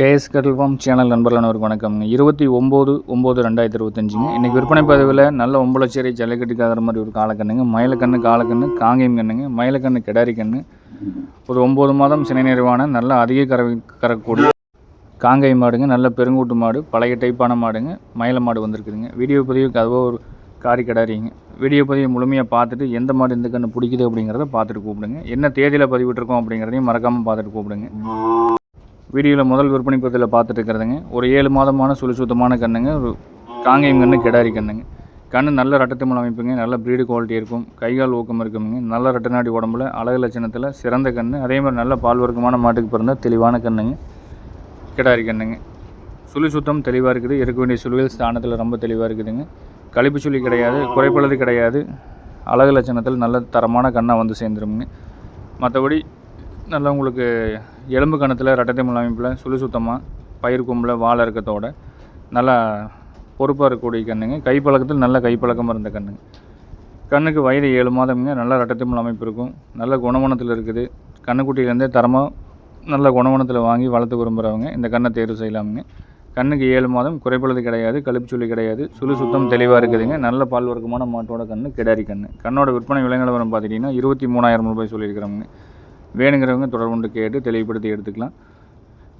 KS கட்டில் form channel நண்பர்களானவருக்கு அனைவருக்கும் வணக்கம்ங்க இருபத்தி ஒம்பது ஒம்பது ரெண்டாயிரத்தி இருபத்தஞ்சுங்க இன்றைக்கி விற்பனை பதிவில் நல்ல ஒம்பளச்சேரி ஜல்லிக்கட்டுக்காகிற மாதிரி ஒரு காலக்கண்ணுங்க. மயிலக்கண்ணு காலக்கண்ணு காங்கேயம் கண்ணுங்க மயிலக்கண்ணு கிடாரி கண்ணு. ஒரு ஒம்பது மாதம் சினை நிறைவான நல்ல அதிக கறவை கறக்கூடிய காங்கை மாடுங்க நல்ல பெருங்கூட்டு மாடு பழைய டைப்பான மாடுங்க மயில மாடு வந்திருக்குதுங்க. வீடியோ பதிவுக்கு அதுவோ ஒரு காரி கிடாரிங்க. வீடியோ பதிவை முழுமையாக பார்த்துட்டு எந்த மாடு இந்த கண்ணு பிடிக்குது அப்படிங்கிறத பார்த்துட்டு கூப்பிடுங்க. என்ன தேதியில் பதிவிட்டுருக்கோம் அப்படிங்கிறதையும் மறக்காமல் பார்த்துட்டு கூப்பிடுங்க. வீடியோவில் முதல் விற்பனை பதிவில் பார்த்துட்டு இருக்கிறதுங்க. ஒரு ஏழு மாதமான சுழி சுத்தமான கண்ணுங்க ஒரு காங்கேயம் கண்ணு கிடாரி கண்ணுங்க. கண்ணு நல்ல ரட்டத்திமல் அமைப்புங்க. நல்ல ப்ரீடு குவாலிட்டி இருக்கும். கைகால் ஊக்கம் இருக்குங்க நல்ல ரட்டநாடி உடம்புல அழகு லட்சணத்தில் சிறந்த கண்ணு. அதே மாதிரி நல்ல பால் வர்க்கமான மாட்டுக்கு பிறந்த தெளிவான கண்ணுங்க. கிடாரி கண்ணுங்க. சுழி சுத்தம் தெளிவாக இருக்குது. இருக்க வேண்டிய சுழிகள் ஸ்தானத்தில் ரொம்ப தெளிவாக இருக்குதுங்க. கழிப்பு சுழி கிடையாது. குறைப்பளது கிடையாது. அழகு லட்சணத்தில் நல்ல தரமான கண்ணாக வந்து சேர்ந்துருமுங்க. மற்றபடி நல்லா உங்களுக்கு எலும்பு கணத்தில் ரெட்டத்தை அமைப்பில் சுழி சுத்தமாக பயிர் கும்பில் வாழை இருக்கத்தோட நல்லா பொறுப்பாக இருக்கக்கூடிய கண்ணுங்க. கைப்பழக்கத்தில் நல்ல கைப்பழக்கமாக இருந்த கண்ணுங்க. கண்ணுக்கு வயது ஏழு மாதம்ங்க. நல்ல ரெட்டத்தை அமைப்பு இருக்கும். நல்ல குணவனத்தில் இருக்குது. கண்ணுக்குட்டியிலேருந்தே தரமாக நல்ல குணவனத்தில் வாங்கி வளர்த்து விரும்புகிறவங்க இந்த கண்ணை தேர்வு செய்யலாமுங்க. கண்ணுக்கு ஏழு மாதம் குறைப்பழுது கிடையாது கழிப்புச்சொல்லி கிடையாது. சுழி சுத்தம் தெளிவாக இருக்குதுங்க. நல்ல பால் வர்க்கமான மாட்டோட கண்ணு கிடாரி கண்ணு. கண்ணோட விற்பனை விலை நிலவரம் பார்த்துட்டிங்கன்னா இருபத்தி மூணாயிரம் ரூபாய் சொல்லியிருக்கிறாங்க. வேணுங்கிறவங்க தொடர்பு கொண்டு கேட்டு தெளிவுபடுத்தி எடுத்துக்கலாம்.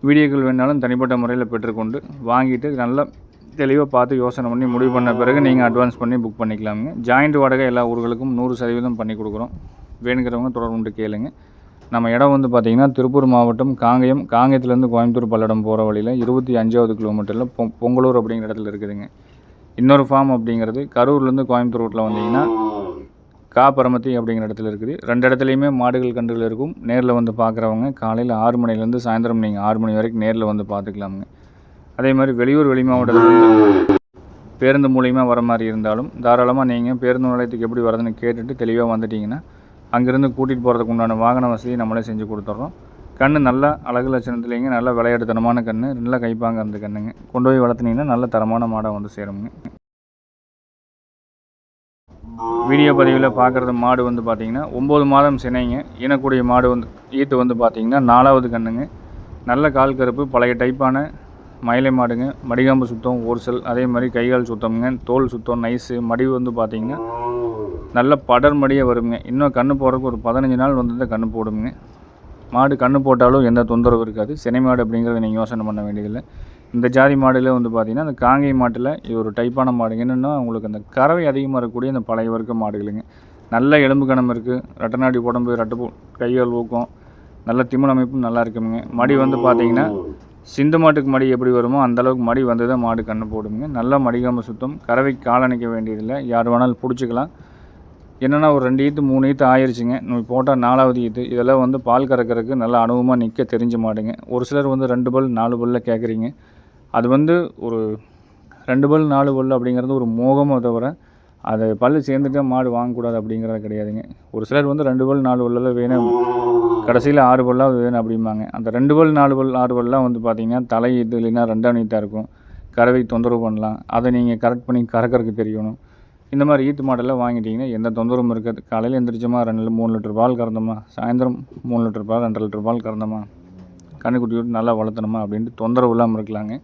வீடியோக்கள் வேணாலும் தனிப்பட்ட முறையில் பெற்றுக்கொண்டு வாங்கிட்டு நல்லா தெளிவாக பார்த்து யோசனை பண்ணி முடிவு பண்ண பிறகு நீங்கள் அட்வான்ஸ் பண்ணி புக் பண்ணிக்கலாமுங்க. ஜாயிண்ட் வாடகை எல்லா ஊர்களுக்கும் நூறு சதவீதம் பண்ணி கொடுக்குறோம். வேணுங்கிறவங்க தொடர்பு கொண்டு கேளுங்க. நம்ம இடம் வந்து பார்த்திங்கன்னா திருப்பூர் மாவட்டம் காங்கயம். காங்கயத்துலேருந்து கோயம்புத்தூர் பல்லடம் போகிற வழியில் இருபத்தி அஞ்சாவது கிலோமீட்டரில் பொங்கலூர் அப்படிங்கிற இடத்துல இருக்குதுங்க. இன்னொரு ஃபார்ம் அப்படிங்கிறது கரூர்லேருந்து கோயம்புத்தூர் ரோட்டில் வந்தீங்கன்னா காப்பரமத்தி அப்படிங்கிற இடத்துல இருக்குது. ரெண்டு இடத்துலையுமே மாடுகள் கன்றுகள் இருக்கும். நேரில் வந்து பார்க்குறவங்க காலையில் ஆறு மணிலேருந்து சாயந்தரம் நீங்கள் ஆறு மணி வரைக்கும் நேரில் வந்து பார்த்துக்கலாமுங்க அதே மாதிரி வெளியூர் வெளி மாவட்டத்தில் பேருந்து மூலியமாக வர மாதிரி இருந்தாலும் தாராளமாக நீங்கள் பேருந்து நிலையத்துக்கு எப்படி வரதுன்னு கேட்டுட்டு தெளிவாக வந்துட்டிங்கன்னா அங்கேருந்து கூட்டிகிட்டு போகிறதுக்கு உண்டான வாகன வசதி நம்மளே செஞ்சு கொடுத்துட்றோம் கண் நல்லா அழகு லட்சணத்துலேங்க நல்லா விளையாட்டுத்தனமான கண் நல்லா கைப்பாங்க அந்த கண்ணுங்க. கொண்டு போய் வளர்த்துனீங்கன்னா நல்ல தரமான மாடாக வந்து சேருங்க வீடியோ பதிவில் பார்க்குறது மாடு வந்து பார்த்திங்கன்னா ஒம்பது மாதம் சினைங்க. இனக்கூடிய மாடு வந்து ஈத்து வந்து பார்த்திங்கன்னா நாலாவது கண்ணுங்க. நல்ல கால் கருப்பு பழைய டைப்பான மயிலை மாடுங்க. மடிகாம்பு சுத்தம் ஓர்சல் அதே மாதிரி கைகால் சுத்தம்ங்க. தோல் சுத்தம் நைஸு மடிவு வந்து பார்த்திங்கன்னா நல்ல படர் மடியே வருங்க. இன்னும் கண்ணு போடுறதுக்கு ஒரு பதினஞ்சு நாள் வந்து கண்ணு போடுங்க. மாடு கண்ணு போட்டாலும் எந்த தொந்தரவும் இருக்காது. சினை மாடு அப்படிங்கிறத நீங்கள் யோசனை பண்ண வேண்டியதில்லை. இந்த ஜாதி மாடுல வந்து பார்த்திங்கன்னா அந்த காங்கை மாட்டில் இது ஒரு டைப்பான மாடுங்க என்னென்னா உங்களுக்கு அந்த கறவை அதிகமாக இருக்கக்கூடிய அந்த பழைய வர்க்க மாடுகளுங்க. நல்ல எலும்பு கணம் இருக்குது ரெட்டநாடி உடம்பு ரெட்டை கையால் ஊக்கம். நல்ல திமிழ் அமைப்பும் நல்லா இருக்குங்க மடி வந்து பார்த்தீங்கன்னா சிந்து மாட்டுக்கு மடி எப்படி வருமோ அந்த அளவுக்கு மடி வந்து தான் மாடு கண்ணு போடுங்க நல்லா மடிகாம சுத்தம். கறவை காலணிக்க வேண்டியதில்லை. யார் வேணாலும் பிடிச்சிக்கலாம். என்னென்னா ஒரு ரெண்டு ஈத்து மூணு ஈத்து ஆயிடுச்சுங்க நம்ம போட்டால் நாலாவது ஈத்து. இதெல்லாம் வந்து பால் கறக்கிறதுக்கு நல்ல அனுபவமாக நிற்க தெரிஞ்ச மாடுங்க. ஒரு சிலர் வந்து ரெண்டு பல் நாலு பல்ல கேட்குறீங்க அது வந்து ஒரு ரெண்டு பல் நாலு பல் அப்படிங்கிறது ஒரு மோகமோ தவிர அது பல் சேர்ந்துட்டு மாடு வாங்கக்கூடாது அப்படிங்கிறது கிடையாதுங்க. ஒரு சிலர் வந்து ரெண்டு பல் நாலு பல்லில் வேணும் கடைசியில் ஆறு பல்லாக வேணும் அப்படிம்பாங்க. அந்த ரெண்டு பல் நாலு பல் ஆறு பல்லாம் வந்து பார்த்தீங்கன்னா தலை இது இல்லைன்னா ரெண்டாம் நீட்டாக இருக்கும். கறவை தொந்தரவு பண்ணலாம். அதை நீங்கள் கரெக்ட் பண்ணி கறக்கறதுக்கு தெரியணும். இந்த மாதிரி ஈத்து மாடெல்லாம் வாங்கிட்டீங்கன்னா எந்த தொந்தரவும் இருக்காது. காலையில் எந்திரிச்சோமா ரெண்டு மூணு லிட்டர் பால் கறந்தோமா சாயந்தரம் மூணு லிட்டர் பால் ரெண்டரை லிட்டர் பால் கறந்தோமா கண்ணுக்குட்டி விட்டு நல்லா வளர்த்தணுமா அப்படின்ட்டு தொந்தரவு இல்லாமல் இருக்கலாங்க.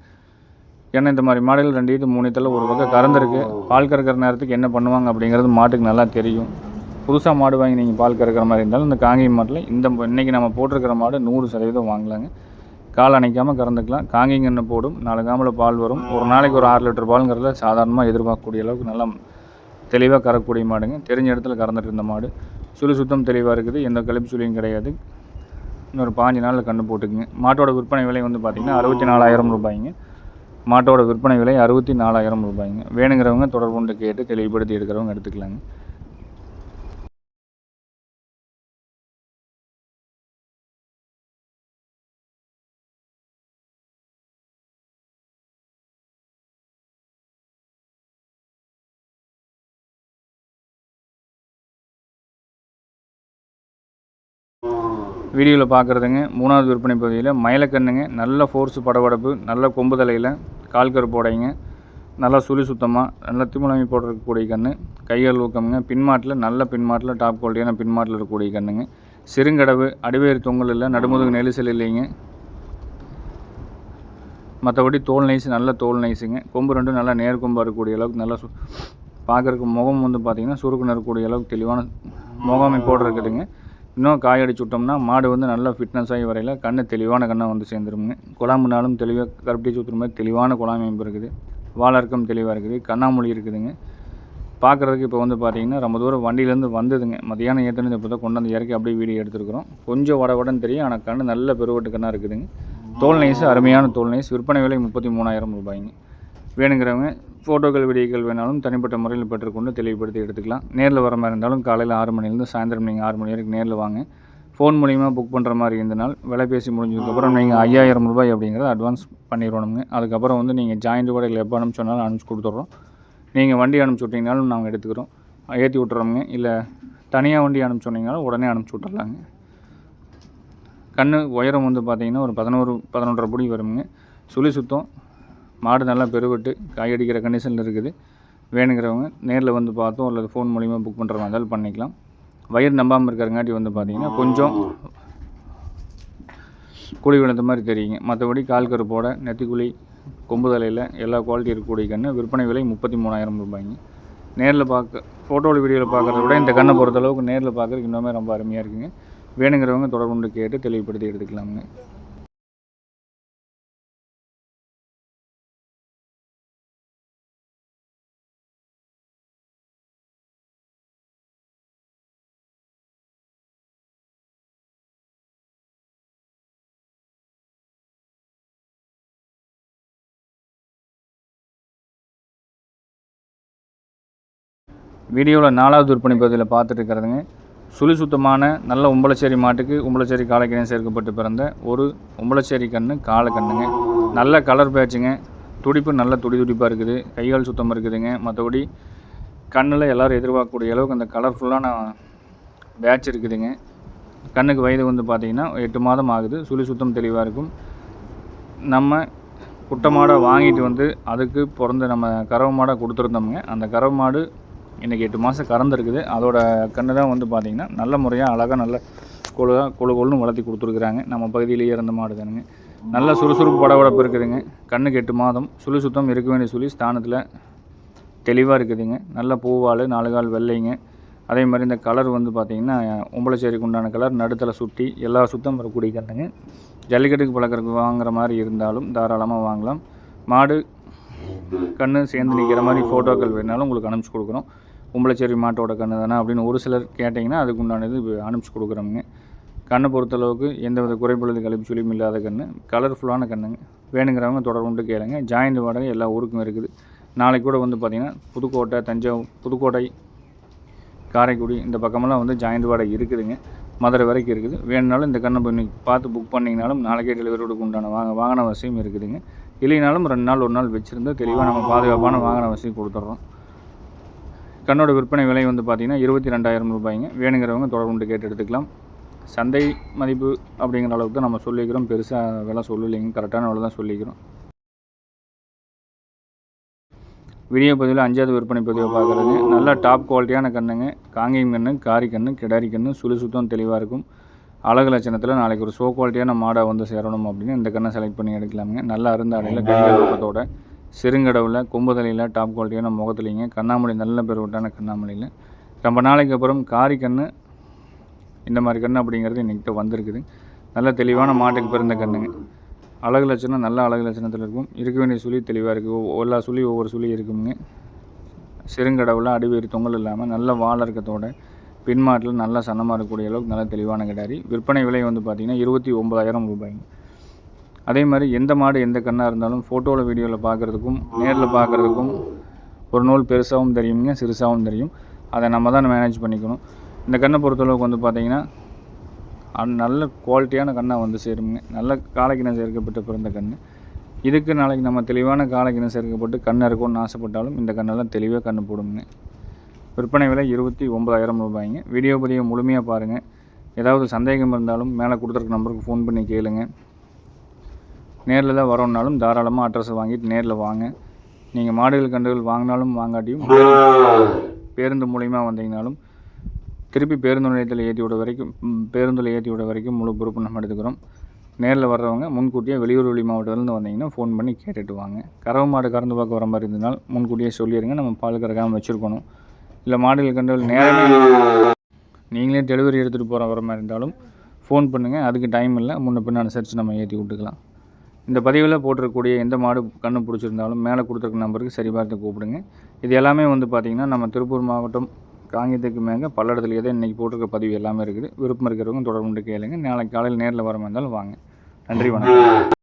ஏன்னா இந்த மாதிரி மாடுகள் ரெண்டு இது மூணு இதில் ஒரு பக்கம் கறந்துருக்கு. பால் கறக்கிற நேரத்துக்கு என்ன பண்ணுவாங்க அப்படிங்கிறது மாட்டுக்கு நல்லா தெரியும். புதுசாக மாடு வாங்கி நீங்கள் பால் கறக்கிற மாதிரி இருந்தாலும் இந்த காங்கேயம் மாட்டில் இந்த இன்றைக்கி நம்ம போட்டிருக்கிற மாடு நூறு சதவீதம் வாங்கலாங்க. கால் அணைக்காமல் கறந்துக்கலாம். காங்கிங்கன்னு போடும். நாலு காமில் பால் வரும். ஒரு நாளைக்கு ஒரு ஆறு லிட்டர் பாலுங்கிறத சாதாரணமாக எதிர்பார்க்கக்கூடிய அளவுக்கு நல்லா தெளிவாக கறக்கக்கூடிய மாடுங்க. தெரிஞ்ச இடத்துல கறந்துட்டு இருந்த மாடு. சுழி சுத்தம் தெளிவாக இருக்குது. எந்த கழிப்பு சுழியும் கிடையாது. இன்னொரு பாஞ்சு நாளில் கன்று போட்டுக்குங்க. மாட்டோட விற்பனை விலை வந்து பார்த்திங்கன்னா அறுபத்தி நாலாயிரம் ரூபாய்ங்க. மாட்டோட விற்பனை விலை அறுபத்தி நாலாயிரம் ரூபாய்ங்க. வேணுங்கிறவங்க தொடர்பு கொண்டு கேட்டு தெளிவுபடுத்தி எடுக்கிறவங்க எடுத்துக்கலாங்க. வீடியோவில் பார்க்குறதுங்க மூணாவது விற்பனை பகுதியில் மயிலக்கண்ணுங்க. நல்ல ஃபோர்ஸு படபடப்பு நல்ல கொம்பு தலையில் கால் கருப்போடைங்க நல்லா சுழி சுத்தமாக நல்லா திமுழமை போட்டிருக்கக்கூடிய கன்று கைகள் ஊக்கம்ங்க. பின்மாட்டில் நல்ல பின்மாட்டில் டாப் குவாலிட்டியான பின்மாட்டில் இருக்கக்கூடிய கன்றுங்க சிறுங்கடவு அடிவேறு தொங்கல் இல்லை நடுமுதுகு நெரிசல் இல்லைங்க. மற்றபடி தோல் நைஸ் நல்ல தோல் நைஸுங்க கொம்பு ரெண்டும் நல்லா நேர் கொம்பாக இருக்கக்கூடிய அளவுக்கு நல்லா சு பார்க்குறக்கு முகம் வந்து பார்த்திங்கன்னா சுருக்குன்னு இருக்கக்கூடிய அளவுக்கு தெளிவான முகமைப்போடு இருக்குதுங்க. இன்னும் காய் அடிச்சு விட்டோம்னா மாடு வந்து நல்லா ஃபிட்னஸ் ஆகி வரையில் கண்ணு தெளிவான கண்ணை வந்து சேர்ந்துருங்க குழம்புனாலும் தெளிவாக கருப்பட்டி சுற்றுற மாதிரி தெளிவான குழாமையும் இருக்குது. வாழர்க்கம் தெளிவாக இருக்குது. கண்ணாமொழி இருக்குதுங்க. பார்க்குறதுக்கு இப்போ வந்து பார்த்திங்கன்னா ரொம்ப தூரம் வண்டியிலேருந்து வந்ததுங்க. மதியானம் ஏற்றுனது இப்போ தான் கொண்டாந்து இறக்கி அப்படியே வீடியோ எடுத்துருக்குறோம். கொஞ்சம் வட வடன்னு தெரியும் ஆனால் கண்ணு நல்ல பெருவட்டு கண்ணாக இருக்குதுங்க. தோல் நைஸ் அருமையான தோல் நைஸ் விற்பனை விலை முப்பத்தி மூணாயிரம் ரூபாய்ங்க. வேணுங்கிறவங்க ஃபோட்டோக்கள் வீடியோக்கள் வேணாலும் தனிப்பட்ட முறையில் பெற்றுக்கொண்டு தெளிவுபடுத்தி எடுத்துக்கலாம். நேரில் வர மாதிரி இருந்தாலும் காலையில் ஆறு மணிலேருந்து சாயந்தரம் நீங்கள் ஆறு மணி வரைக்கும் நேரில் வாங்க. ஃபோன் மூலிமா புக் பண்ணுற மாதிரி இருந்தனால் விலை பேசி முடிஞ்சதுக்கப்புறம் நீங்கள் ஐயாயிரம் ரூபாய் அப்படிங்கிறத அட்வான்ஸ் பண்ணிடணுங்க. அதுக்கப்புறம் வந்து நீங்கள் ஜாயிண்ட் கூட இல்லை எப்போ அனுப்பிச்சோனாலும் அனுப்பிச்சி கொடுத்துட்றோம். நீங்கள் வண்டி அனுப்பிச்சி விட்டிங்கனாலும் நாங்கள் எடுத்துக்கிறோம். ஏற்றி விட்டுறோங்க இல்லை தனியாக வண்டி அனுப்பிச்சி சொன்னீங்கனாலும் உடனே அனுப்பிச்சி விட்டுறலாங்க. கண் உயரம் வந்து பார்த்தீங்கன்னா ஒரு பதினோரு பதினொன்றரை பிடி வருங்க. சுழி சுத்தம் மாடு நல்லா பெருவிட்டு காயடிக்கிற கண்டிஷனில் இருக்குது. வேணுங்கிறவங்க நேரில் வந்து பார்த்தோம் அல்லது ஃபோன் மூலிமா புக் பண்ணுற மாதிரி இருந்தாலும் பண்ணிக்கலாம். வயிறு நம்பாமல் இருக்கிறங்காட்டி வந்து பார்த்தீங்கன்னா கொஞ்சம் குழி விழுந்த மாதிரி தெரியுங்க. மற்றபடி கால் கருப்போட நெத்திக்குழி கொம்பு தலையில் எல்லா குவாலிட்டி இருக்கக்கூடிய கன்று. விற்பனை விலை முப்பத்தி மூணாயிரம் ரூபாய்ங்க. நேரில் பார்க்க ஃபோட்டோவில் வீடியோவில் பார்க்குறத விட இந்த கண்ணை பொறுத்தளவுக்கு நேரில் பார்க்குறதுக்கு இன்னுமே ரொம்ப அருமையாக இருக்குங்க. வேணுங்கிறவங்க தொடர்புண்டு கேட்டு தெளிவுபடுத்தி எடுத்துக்கலாமுங்க. வீடியோவில் நாலாவது விற்பனை பகுதியில் பார்த்துட்டு இருக்கிறதுங்க சுழி சுத்தமான நல்ல உம்பளச்சேரி மாட்டுக்கு உம்பளச்சேரி காளைக்கிணம் சேர்க்கப்பட்டு பிறந்த ஒரு உம்பளச்சேரி கன்று காளை கண்ணுங்க. நல்ல கலர் பேச்சுங்க துடிப்பு நல்ல துடி துடிப்பாக இருக்குது. கைகால் சுத்தமாக இருக்குதுங்க. மற்றபடி கண்ணில் எல்லோரும் எதிர்பார்க்கக்கூடிய அளவுக்கு அந்த கலர்ஃபுல்லான பேட்ச் இருக்குதுங்க. கண்ணுக்கு வயது வந்து பார்த்திங்கன்னா எட்டு மாதம் ஆகுது. சுழி சுத்தம் தெளிவாக இருக்கும். நம்ம குட்டை மாடை வாங்கிட்டு வந்து அதுக்கு பிறந்த நம்ம கறவை மாடை கொடுத்துருந்தோமுங்க. அந்த கறவை மாடு இன்றைக்கி எட்டு மாதம் கறந்துருக்குது. அதோட கன்று தான் வந்து பார்த்திங்கன்னா நல்ல முறையாக அழகாக நல்ல கொழுதாக கொழு கொழுன்னு வளர்த்தி கொடுத்துருக்குறாங்க. நம்ம பகுதியிலேயே இறந்த மாடு தானுங்க நல்ல சுறுசுறுப்பு படபடப்பு இருக்குதுங்க. கண்ணுக்கு எட்டு மாதம். சுழி சுத்தம் இருக்க வேண்டிய சுழி ஸ்தானத்தில் தெளிவாக இருக்குதுங்க. நல்ல பூவால் நாலு கால் வெள்ளைங்க. அதே மாதிரி இந்த கலர் வந்து பார்த்திங்கன்னா உம்பளச்சேரிக்கு உண்டான கலர் நடுத்தலை சுட்டி எல்லா சுத்தம் வரக்கூடிய கண்ணுங்க ஜல்லிக்கட்டுக்கு பழக்கிறதுக்கு வாங்குற மாதிரி இருந்தாலும் தாராளமாக வாங்கலாம். மாடு கண்ணு சேர்ந்து நிற்கிற மாதிரி ஃபோட்டோக்கள் வேணாலும் உங்களுக்கு அனுப்பிச்சி கொடுக்குறோம். கும்பலச்சேரி மாட்டோட கண்ணு தானே அப்படின்னு ஒரு சிலர் கேட்டிங்கன்னா அதுக்கு உண்டானது இப்ப அனுப்பிச்சி கொடுக்குறோமுங்க. கண்ணை பொறுத்தளவுக்கு எந்தவித குறைபொழுது கழிப்பு சுழியும் இல்லாத கண்ணு கலர்ஃபுல்லான கண்ணுங்க. வேணுங்கிறவங்க தொடர்பு கேளுங்க. ஜாயிண்ட் வாடகை எல்லா ஊருக்கும் இருக்குது. நாளைக்கு கூட வந்து பார்த்திங்கன்னா புதுக்கோட்டை தஞ்சாவூர் புதுக்கோட்டை காரைக்குடி இந்த பக்கமெல்லாம் வந்து ஜாயிண்ட் வாடகை இருக்குதுங்க. மதுரை வரைக்கும் இருக்குது. வேணுனாலும் இந்த கண்ணை பண்ணி பார்த்து புக் பண்ணிங்கனாலும் நாளைக்கே டெலிவரி கொடுக்க உண்டான வாங்க வாகன வசதியும் இருக்குதுங்க. இல்லைனாலும் ரெண்டு நாள் ஒரு நாள் வச்சுருந்து தெளிவாக நம்ம பாதுகாப்பான வாகன வசதி கொடுத்துட்றோம் கண்ணோட விற்பனை விலை வந்து பார்த்திங்கன்னா இருபத்தி ரெண்டாயிரம் ரூபாய்ங்க. வேணுங்கிறவங்க தொடர்புண்டு கேட்டு எடுத்துக்கலாம். சந்தை மதிப்பு அப்படிங்கிற அளவுக்கு தான் நம்ம சொல்லிக்கிறோம் பெருசாக விலை சொல்லலைங்க. கரெக்டான விலை தான் சொல்லிக்கிறோம் வீடியோ பதிவில் அஞ்சாவது விற்பனை பதிவை பார்க்குறது. நல்ல டாப் குவாலிட்டியான கண்ணுங்க. காங்கேயம் கண்ணு காரி கண்ணு கிடாரி கண்ணு சுழி சுத்தம் தெளிவாக இருக்கும். அழகு லட்சணத்தில் நாளைக்கு ஒரு ஷோ குவாலிட்டியான மாடாக வந்து சேரணும் அப்படின்னு இந்த கண்ணை செலக்ட் பண்ணி எடுக்கலாமுங்க. நல்லா அருந்தாடையில் கைகள் ஊக்கத்தோட சிறுங்கடவில் கொம்புதலையில் டாப் குவாலிட்டியான முகத்துலிங்க. கண்ணாமொழி நல்ல பெருவிட்டான கண்ணாமலையில். ரொம்ப நாளைக்கு அப்புறம் காரி கண்ணு இந்த மாதிரி கண் அப்படிங்கிறது இன்றைக்கிட்ட வந்திருக்குது. நல்ல தெளிவான மாட்டுக்கு பிறந்த கண்ணுங்க. அழகு லட்சணம் நல்ல அழகு லட்சணத்தில் இருக்கும். இருக்க வேண்டிய சுழி தெளிவாக இருக்குது எல்லா சுழி ஒவ்வொரு சுழி இருக்குங்க சிறுங்கடவில் அடிவேறு தொங்கல் இல்லாமல் நல்ல வாழறக்கத்தோட பின்மாட்டில் நல்ல சன்னமாக இருக்கக்கூடிய அளவுக்கு நல்ல தெளிவான கிடாரி. விற்பனை விலை வந்து பார்த்திங்கன்னா இருபத்தி ஒம்பதாயிரம் ரூபாய்ங்க. அதே மாதிரி எந்த மாடு எந்த கண்ணாக இருந்தாலும் ஃபோட்டோவில் வீடியோவில் பார்க்குறதுக்கும் நேரில் பார்க்குறதுக்கும் ஒரு நூல் பெருசாகவும் தெரியுங்க சிறுசாகவும் தெரியும். அதை நம்ம தான் மேனேஜ் பண்ணிக்கணும். இந்த கண்ணை பொறுத்தளவுக்கு வந்து பார்த்திங்கன்னா நல்ல குவாலிட்டியான கண்ணாக வந்து சேருங்க நல்ல காலக்கிணம் சேர்க்கப்பட்ட பிறந்த கண் இதுக்கு நாளைக்கு நம்ம தெளிவான காலக்கிணம் சேர்க்கப்பட்டு கண் இருக்கும்னு ஆசைப்பட்டாலும் இந்த கண்ணெல்லாம் தெளிவாக கண் போடுங்க விற்பனை விலை இருபத்தி ஒம்பதாயிரம் ரூபாய்ங்க. வீடியோ பதிவை முழுமையாக பாருங்கள் ஏதாவது சந்தேகம் இருந்தாலும் மேலே கொடுத்துருக்க நம்பருக்கு ஃபோன் பண்ணி கேளுங்கள் நேரில் தான் வரோம்னாலும் தாராளமாக அட்ரஸ் வாங்கிட்டு நேரில் வாங்க. நீங்கள் மாடுகள் கண்டுகள் வாங்கினாலும் வாங்காட்டியும் பேருந்து மூலிமா வந்தீங்கனாலும் திருப்பி பேருந்து நிலையத்தில் ஏற்றி விட வரைக்கும் பேருந்தில் ஏற்றி விட வரைக்கும் முழு பொறுப்பு நம்ம எடுத்துக்கிறோம். நேரில் வர்றவங்க முன்கூட்டியே வெளியூர் வெளி மாவட்டத்துலேருந்து வந்தீங்கன்னா ஃபோன் பண்ணி கேட்டுட்டு வாங்க. கறவை மாடு கறந்து பார்க்க வர மாதிரி இருந்ததுனால் முன்கூட்டியே சொல்லிடுங்க நம்ம பால் கறக்காமல் வச்சுருக்கணும். இல்லை மாடுகள் கண்டுகள் நேரமே நீங்களே டெலிவரி எடுத்துகிட்டு போகிற வர மாதிரி இருந்தாலும் ஃபோன் பண்ணுங்கள் அதுக்கு டைம் இல்லை. முன்ன பின்ன அனுசரித்து நம்ம ஏற்றி விட்டுக்கலாம். இந்த பதிவில் போட்டிருக்கக்கூடிய எந்த மாடு கண்ணு பிடிச்சிருந்தாலும் மேலே கொடுத்துருக்க நம்பருக்கு சரி பார்த்து கூப்பிடுங்க. இது எல்லாமே வந்து பார்த்திங்கன்னா நம்ம திருப்பூர் மாவட்டம் காங்கியத்துக்கு மேலே பல்லடத்துலேயே தான் இன்றைக்கி போட்டிருக்க பதிவு எல்லாமே இருக்குது. விருப்பம் இருக்கிறவங்க தொடர்பு கொண்டு கேளுங்க. நாளைக்கு காலையில் நேரில் வர இருந்தாலும் வாங்க. நன்றி வணக்கம்.